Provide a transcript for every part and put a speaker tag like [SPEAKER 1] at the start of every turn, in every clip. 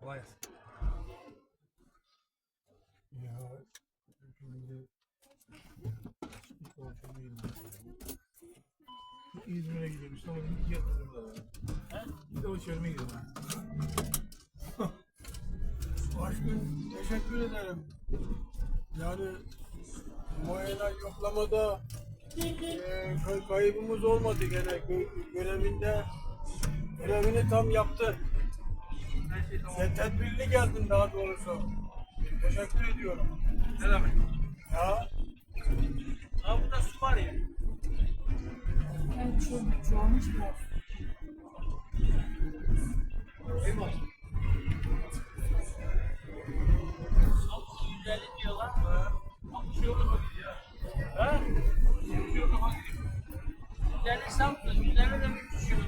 [SPEAKER 1] Kolay gelsin.
[SPEAKER 2] Ya şimdi İzmir'e gidiyorum. İstanbul'a bir yatırdım da. Bir de o çölüme gidiyorum. Aşkım teşekkür ederim. Yani muayene yoklamada eee, kay- kaybımız olmadı gene. Gö- görevinde görevini tam yaptı. Te- tedbirli geldin daha doğrusu. Teşekkür ediyorum.
[SPEAKER 1] Ne demek?
[SPEAKER 2] Ya
[SPEAKER 1] Abi burada su var ya.
[SPEAKER 3] Evet, çok çoğalmış biraz.
[SPEAKER 1] 150 diyorlar. Yola bak ya. Ha? Yola bak gidiyor. 150 Samsun, 150 de bir düşüyor.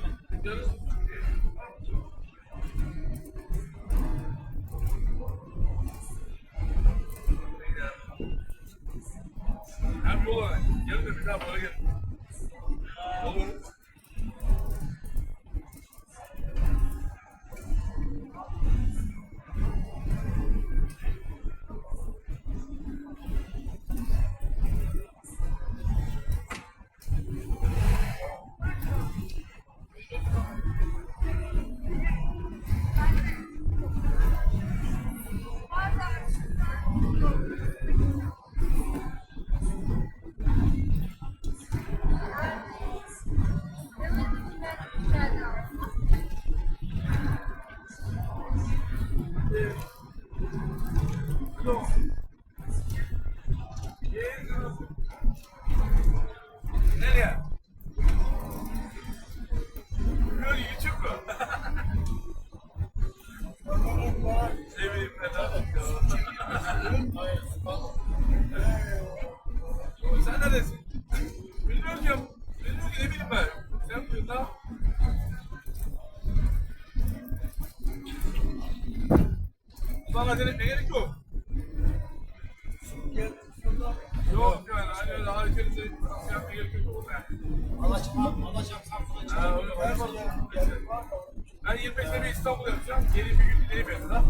[SPEAKER 1] Olarak. Gel de bir daha bana gel. Olur. Neredesin? Bilmiyorum ya. Bilmiyorum ki ne bileyim ben. Sen biliyorsun ha? Ulan acele etmeye gerek yok. Yok yani hani öyle hareketi şey yapmaya gerek yok.
[SPEAKER 4] Alacağım, alacağım
[SPEAKER 2] gel. Gel var da.
[SPEAKER 1] Ben 25'te bir İstanbul yapacağım. Geri bir gün gideyim mesela.